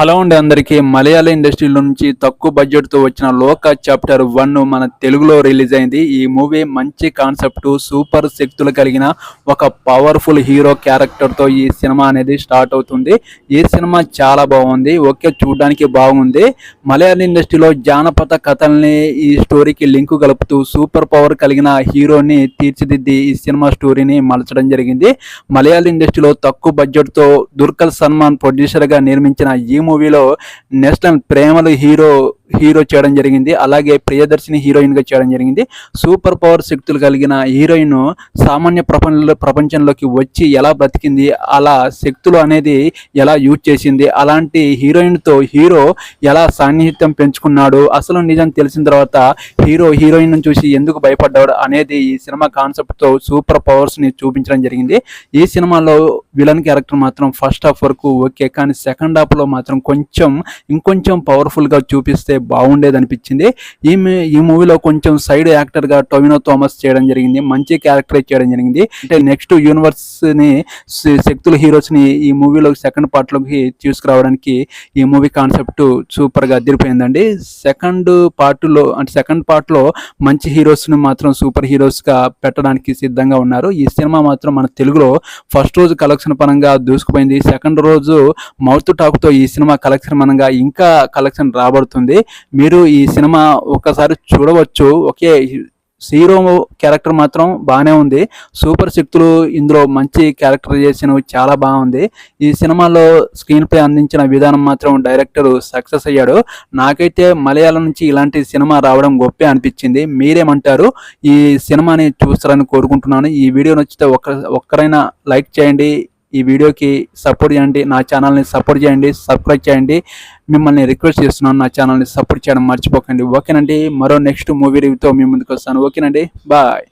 Hello అండి అందరికీ మలయాళ industry నుంచి తక్కువ బడ్జెట్తో వచ్చిన లోక చాప్టర్ వన్ మన తెలుగులో రిలీజ్ అయింది. ఈ మూవీ మంచి కాన్సెప్ట్ సూపర్ శక్తులు కలిగిన ఒక పవర్ఫుల్ హీరో క్యారెక్టర్తో ఈ సినిమా అనేది స్టార్ట్ అవుతుంది. ఈ సినిమా చాలా బాగుంది. ఓకే చూడడానికి బాగుంది. మలయాళ ఇండస్ట్రీలో జానపద కథల్ని ఈ స్టోరీకి లింక్ కలుపుతూ సూపర్ పవర్ కలిగిన హీరోని తీర్చిదిద్ది ఈ సినిమా స్టోరీని మలచడం జరిగింది. మలయాళ ఇండస్ట్రీలో తక్కువ బడ్జెట్తో దుర్గల్ సల్మాన్ ప్రొడ్యూసర్గా నిర్మించిన ఈ మూవీలో నెక్స్ట్ ప్రేమలు హీరో హీరో చేయడం జరిగింది. అలాగే ప్రియదర్శిని హీరోయిన్గా చేయడం జరిగింది. సూపర్ పవర్ శక్తులు కలిగిన హీరోయిన్ సామాన్య ప్రపంచంలో ప్రపంచంలోకి వచ్చి ఎలా బ్రతికింది అలా శక్తులు అనేది ఎలా యూజ్ చేసింది అలాంటి హీరోయిన్తో హీరో ఎలా సాన్నిహిత్యం పెంచుకున్నాడు అసలు నిజం తెలిసిన తర్వాత హీరో హీరోయిన్ చూసి ఎందుకు భయపడ్డాడు అనేది ఈ సినిమా కాన్సెప్ట్తో సూపర్ పవర్స్ని చూపించడం జరిగింది. ఈ సినిమాలో విలన్ క్యారెక్టర్ మాత్రం ఫస్ట్ హాఫ్ వరకు ఓకే కానీ సెకండ్ హాఫ్లో మాత్రం కొంచెం ఇంకొంచెం పవర్ఫుల్గా చూపిస్తే బాగుండేది అనిపించింది ఈ ఈ మూవీలో కొంచెం సైడ్ యాక్టర్గా టొవినో థామస్ చేయడం జరిగింది. మంచి క్యారెక్టర్ చేయడం జరిగింది. అంటే నెక్స్ట్ యూనివర్స్ని శక్తుల హీరోస్ని ఈ మూవీలో సెకండ్ పార్ట్లోకి తీసుకురావడానికి ఈ మూవీ కాన్సెప్ట్ సూపర్గా అదిరిపోయిందండి. సెకండ్ పార్ట్లో అంటే సెకండ్ పార్ట్లో మంచి హీరోస్ని మాత్రం సూపర్ హీరోస్గా పెట్టడానికి సిద్ధంగా ఉన్నారు. ఈ సినిమా మాత్రం మన తెలుగులో ఫస్ట్ రోజు కలెక్షన్ పరంగా దూసుకుపోయింది. సెకండ్ రోజు మౌత్ టాక్తో ఈ సినిమా కలెక్షన్ పరంగా ఇంకా కలెక్షన్ రాబడుతుంది. మీరు ఈ సినిమా ఒక్కసారి చూడవచ్చు. ఒకే హీరో క్యారెక్టర్ మాత్రం బాగానే ఉంది. సూపర్ శక్తులు ఇందులో మంచి క్యారెక్టరైజేషన్ చాలా బాగుంది ఈ సినిమాలో స్క్రీన్ ప్లే అందించిన విధానం మాత్రం డైరెక్టర్ సక్సెస్ అయ్యాడు. నాకైతే మలయాళం నుంచి ఇలాంటి సినిమా రావడం గొప్పే అనిపించింది. మీరేమంటారు? ఈ సినిమాని చూస్తారని కోరుకుంటున్నాను. ఈ వీడియో నచ్చితే ఒక్క ఒక్కరైనా లైక్ చేయండి. ఈ వీడియోకి సపోర్ట్ చేయండి నా ఛానల్ని సపోర్ట్ చేయండి సబ్స్క్రైబ్ చేయండి. మిమ్మల్ని రిక్వెస్ట్ చేస్తున్నాను నా ఛానల్ని సపోర్ట్ చేయడం మర్చిపోకండి. ఓకేనండి మరో నెక్స్ట్ మూవీ రివ్యూతో మీ ముందుకు వస్తాను. ఓకేనండి బాయ్